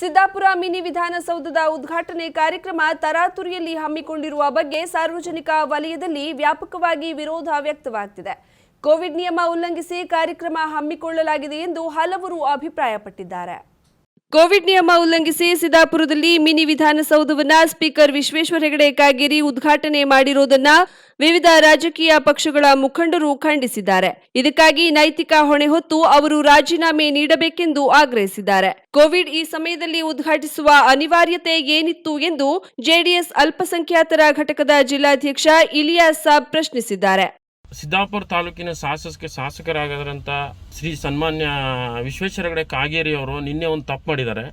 Siddapura mini ವಿಧಾನಸೌಧದ ಉದ್ಘಾಟನೆ ಕಾರ್ಯಕ್ರಮ ತರಾತುರಿಯಲ್ಲಿ ಹಮ್ಮಿಕೊಂಡಿರುವ ಬಗ್ಗೆ ಸಾರ್ವಜನಿಕ ವಲಯದಲ್ಲಿ ವ್ಯಾಪಕವಾಗಿ ವಿರೋಧ ವ್ಯಕ್ತವಾಗ್ತಿದೆ. ಕೋವಿಡ್ ನಿಯಮ ಉಲ್ಲಂಘಿಸಿ ಕಾರ್ಯಕ್ರಮ ಹಮ್ಮಿಕೊಳ್ಳಲಾಗಿದೆ ಎಂದು ಹಲವರು ಅಭಿಪ್ರಾಯಪಟ್ಟಿದ್ದಾರೆ. ಕೋವಿಡ್ ನಿಯಮ ಉಲ್ಲಂಘಿಸಿ ಸಿದ್ದಾಪುರದಲ್ಲಿ ಮಿನಿ ವಿಧಾನಸೌಧವನ್ನ ಸ್ಪೀಕರ್ ವಿಶ್ವೇಶ್ವರ ಹೆಗಡೆ ಕಾಗೇರಿ ಉದ್ಘಾಟನೆ ಮಾಡಿರುವುದನ್ನ ವಿವಿಧ ರಾಜಕೀಯ ಪಕ್ಷಗಳ ಮುಖಂಡರು ಖಂಡಿಸಿದ್ದಾರೆ. ಇದಕ್ಕಾಗಿ ನೈತಿಕ ಹೊಣೆ ಹೊತ್ತು ಅವರು ರಾಜೀನಾಮೆ ನೀಡಬೇಕೆಂದು ಆಗ್ರಹಿಸಿದ್ದಾರೆ. ಕೋವಿಡ್ ಈ ಸಮಯದಲ್ಲಿ ಉದ್ಘಾಟಿಸುವ ಅನಿವಾರ್ಯತೆ ಏನಿತ್ತು ಎಂದು ಜೆಡಿಎಸ್ ಅಲ್ಪಸಂಖ್ಯಾತರ ಘಟಕದ ಜಿಲ್ಲಾಧ್ಯಕ್ಷ ಇಲಿಯಾಸ್ ಸಾಬ್ ಪ್ರಶ್ನಿಸಿದ್ದಾರೆ. ಸಿದ್ದಾಪುರ ತಾಲೂಕಿನ ಶಾಸಕ ಶಾಸಕರಾಗದಂಥ ಶ್ರೀ ಸನ್ಮಾನ್ಯ ವಿಶ್ವೇಶ್ವರಗಡೆ ಕಾಗೇರಿ ಅವರು ನಿನ್ನೆ ಒಂದು ತಪ್ಪು ಮಾಡಿದ್ದಾರೆ.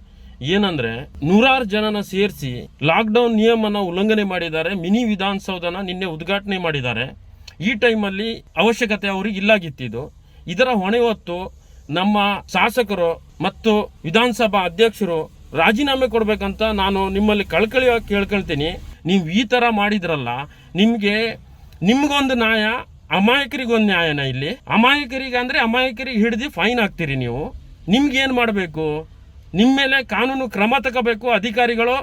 ಏನಂದ್ರೆ ನೂರಾರು ಜನನ ಸೇರಿಸಿ ಲಾಕ್ಡೌನ್ ನಿಯಮನ ಉಲ್ಲಂಘನೆ ಮಾಡಿದ್ದಾರೆ, ಮಿನಿ ವಿಧಾನಸೌಧನ ನಿನ್ನೆ ಉದ್ಘಾಟನೆ ಮಾಡಿದ್ದಾರೆ. ಈ ಟೈಮಲ್ಲಿ ಅವಶ್ಯಕತೆ ಅವ್ರಿಗೆ ಇಲ್ಲಾಗಿತ್ತಿದ್ದು. ಇದರ ಹೊಣೆ ಹೊತ್ತು ನಮ್ಮ ಶಾಸಕರು ಮತ್ತು ವಿಧಾನಸಭಾ ಅಧ್ಯಕ್ಷರು ರಾಜೀನಾಮೆ ಕೊಡಬೇಕಂತ ನಾನು ನಿಮ್ಮಲ್ಲಿ ಕಳ್ಕಳಿಯಾಗಿ ಕೇಳ್ಕೊಳ್ತೀನಿ. ನೀವು ಈ ಥರ ಮಾಡಿದ್ರಲ್ಲ, ನಿಮಗೆ ನಿಮಗೊಂದು ನ್ಯಾಯ ಅಮಾಯಕರಿಗೊಂದು ನ್ಯಾಯನ ಇಲ್ಲಿ. ಅಮಾಯಕರಿಗೆ ಅಂದರೆ ಅಮಾಯಕರಿಗೆ ಹಿಡಿದು ಫೈನ್ ಹಾಕ್ತೀರಿ ನೀವು. ನಿಮ್ಗೆ ಏನು ಮಾಡಬೇಕು? ನಿಮ್ಮ ಮೇಲೆ ಕಾನೂನು ಕ್ರಮ ತಗೋಬೇಕು ಅಧಿಕಾರಿಗಳು.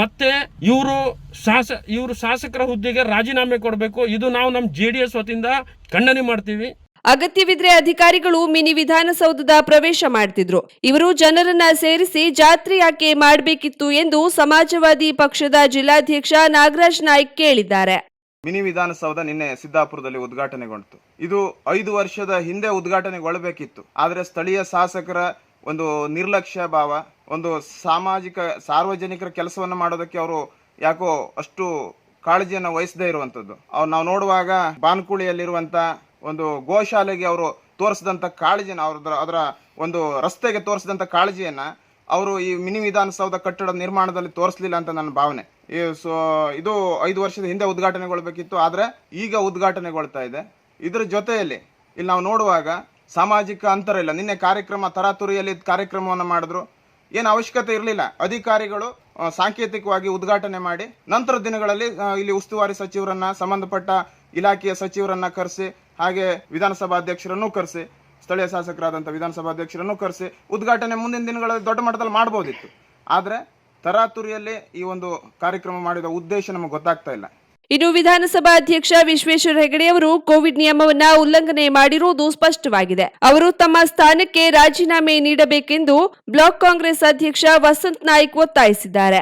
ಮತ್ತೆ ಇವರು ಶಾಸ, ಇವರು ಶಾಸಕರ ಹುದ್ದೆಗೆ ರಾಜೀನಾಮೆ ಕೊಡಬೇಕು. ಇದು ನಾವು ನಮ್ಮ ಜೆ ಡಿ ಎಸ್ ವತಿಯಿಂದ ಖಂಡನೆ ಮಾಡ್ತೀವಿ. ಅಗತ್ಯವಿದ್ರೆ ಅಧಿಕಾರಿಗಳು ಮಿನಿ ವಿಧಾನಸೌಧದ ಪ್ರವೇಶ ಮಾಡ್ತಿದ್ರು. ಇವರು ಜನರನ್ನ ಸೇರಿಸಿ ಜಾತ್ರೆ ಯಾಕೆ ಮಾಡಬೇಕಿತ್ತು ಎಂದು ಸಮಾಜವಾದಿ ಪಕ್ಷದ ಜಿಲ್ಲಾಧ್ಯಕ್ಷ ನಾಗರಾಜ್ ನಾಯ್ಕ್ ಕೇಳಿದ್ದಾರೆ. ಮಿನಿ ವಿಧಾನಸೌಧ ನಿನ್ನೆ ಸಿದ್ದಾಪುರದಲ್ಲಿ ಉದ್ಘಾಟನೆಗೊಂಡಿತು. ಇದು ಐದು ವರ್ಷದ ಹಿಂದೆ ಉದ್ಘಾಟನೆಗೊಳ್ಳಬೇಕಿತ್ತು. ಆದರೆ ಸ್ಥಳೀಯ ಶಾಸಕರ ಒಂದು ನಿರ್ಲಕ್ಷ್ಯ ಭಾವ, ಒಂದು ಸಾಮಾಜಿಕ, ಸಾರ್ವಜನಿಕರ ಕೆಲಸವನ್ನು ಮಾಡೋದಕ್ಕೆ ಅವರು ಯಾಕೋ ಅಷ್ಟು ಕಾಳಜಿಯನ್ನು ವಹಿಸದೇ ಇರುವಂಥದ್ದು. ಅವ್ರು ನಾವು ನೋಡುವಾಗ ಬಾನ್ಕುಳಿಯಲ್ಲಿರುವಂಥ ಒಂದು ಗೋಶಾಲೆಗೆ ಅವರು ತೋರಿಸಿದಂಥ ಕಾಳಜಿನ ಅವ್ರದ್ರ ಅದರ ಒಂದು ರಸ್ತೆಗೆ ತೋರಿಸಿದಂಥ ಕಾಳಜಿಯನ್ನ ಅವರು ಈ ಮಿನಿ ವಿಧಾನಸೌಧ ಕಟ್ಟಡ ನಿರ್ಮಾಣದಲ್ಲಿ ತೋರಿಸಲಿಲ್ಲ ಅಂತ ನನ್ನ ಭಾವನೆ. ಸೊ, ಇದು ಐದು ವರ್ಷದ ಹಿಂದೆ ಉದ್ಘಾಟನೆಗೊಳ್ಬೇಕಿತ್ತು, ಆದರೆ ಈಗ ಉದ್ಘಾಟನೆಗೊಳ್ತಾ ಇದೆ. ಇದರ ಜೊತೆಯಲ್ಲಿ ಇಲ್ಲಿ ನಾವು ನೋಡುವಾಗ ಸಾಮಾಜಿಕ ಅಂತರ ಇಲ್ಲ. ನಿನ್ನೆ ಕಾರ್ಯಕ್ರಮ ತರಾತುರಿಯಲ್ಲಿ ಕಾರ್ಯಕ್ರಮವನ್ನು ಮಾಡಿದ್ರು. ಏನು ಅವಶ್ಯಕತೆ ಇರಲಿಲ್ಲ. ಅಧಿಕಾರಿಗಳು ಸಾಂಕೇತಿಕವಾಗಿ ಉದ್ಘಾಟನೆ ಮಾಡಿ, ನಂತರ ದಿನಗಳಲ್ಲಿ ಇಲ್ಲಿ ಉಸ್ತುವಾರಿ ಸಚಿವರನ್ನ, ಸಂಬಂಧಪಟ್ಟ ಇಲಾಖೆಯ ಸಚಿವರನ್ನ ಕರೆಸಿ, ಹಾಗೆ ವಿಧಾನಸಭಾ ಅಧ್ಯಕ್ಷರನ್ನು ಕರೆಸಿ ಸ್ಥಳೀಯ ಶಾಸಕರಾದಂಥ ವಿಧಾನಸಭಾ ಅಧ್ಯಕ್ಷರನ್ನು ಕರೆಸಿ ಉದ್ಘಾಟನೆ ಮುಂದಿನ ದಿನಗಳಲ್ಲಿ ದೊಡ್ಡ ಮಟ್ಟದಲ್ಲಿ ಮಾಡಬಹುದಿತ್ತು ಆದರೆ ತರಾತುರಿಯಲ್ಲಿ ಈ ಒಂದು ಕಾರ್ಯಕ್ರಮ ಮಾಡಿದ ಉದ್ದೇಶ ನಮಗೆ ಗೊತ್ತಾಗ್ತಾ ಇಲ್ಲ. ಇನ್ನು ವಿಧಾನಸಭಾ ಅಧ್ಯಕ್ಷ ವಿಶ್ವೇಶ್ವರ ಹೆಗಡೆ ಅವರು ಕೋವಿಡ್ ನಿಯಮವನ್ನ ಉಲ್ಲಂಘನೆ ಮಾಡಿರುವುದು ಸ್ಪಷ್ಟವಾಗಿದೆ. ಅವರು ತಮ್ಮ ಸ್ಥಾನಕ್ಕೆ ರಾಜೀನಾಮೆ ನೀಡಬೇಕೆಂದು ಬ್ಲಾಕ್ ಕಾಂಗ್ರೆಸ್ ಅಧ್ಯಕ್ಷ ವಸಂತ್ ನಾಯ್ಕ್ ಒತ್ತಾಯಿಸಿದ್ದಾರೆ.